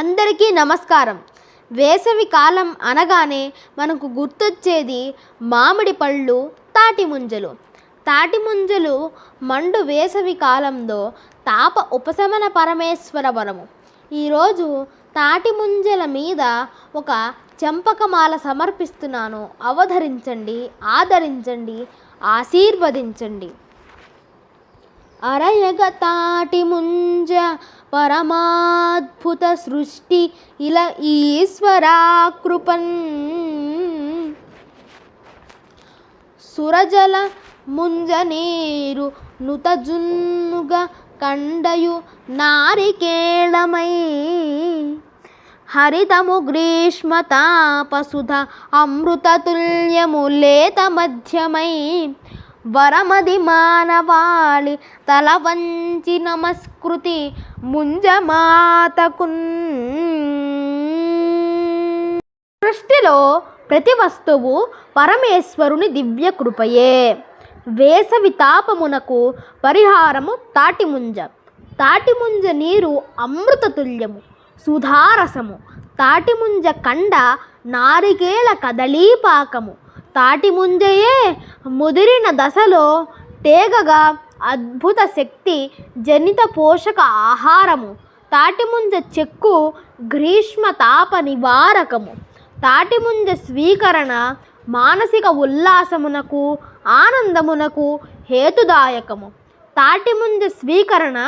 అందరికీ నమస్కారం. వేసవి కాలం అనగానే మనకు గుర్తొచ్చేది మామిడి పళ్ళు తాటి ముంజలు. తాటి ముంజలు మండు వేసవి కాలంలో తాప ఉపశమన పరమేశ్వర వరము. ఈరోజు తాటి ముంజల మీద ఒక చెంపకమాల సమర్పిస్తున్నాను. అవధరించండి ఆదరించండి ఆశీర్వదించండి. అరయగ తాటి ముంజ పరమాద్భుత సృష్టి ఇలా ఈశ్వరాకృపన్. సురజల ముంజ నీరు నుతజున్నుగ కండయు నారికేళమై. హరితము గ్రీష్మతాపసుధ అమృతతుల్యము లేత మధ్యమై. వరమది మానవాళి తల వంచి నమస్కృతి ముంజమాతకున్. సృష్టిలో ప్రతి వస్తువు పరమేశ్వరుని దివ్య కృపయే. వేసవి తాపమునకు పరిహారము తాటిముంజ. తాటిముంజ నీరు అమృతతుల్యము సుధారసము. తాటిముంజ కండ నారికేళ కదలీపాకము తాటిముంజయే ముదిరిన దశలో తేగగా అద్భుత శక్తి జనిత పోషక ఆహారము. తాటిముంజ చెక్కు గ్రీష్మ తాప నివారకము. తాటిముంజ స్వీకరణ మానసిక ఉల్లాసమునకు ఆనందమునకు హేతుదాయకము. తాటిముంజ స్వీకరణ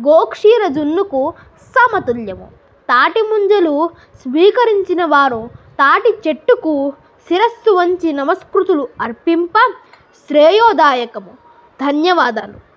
గోక్షీర జున్నుకు సమతుల్యము. తాటి ముంజలు స్వీకరించిన వారు తాటి చెట్టుకు శిరస్సు వంచి నమస్కృతులు అర్పింప శ్రేయోదాయకము. ధన్యవాదాలు.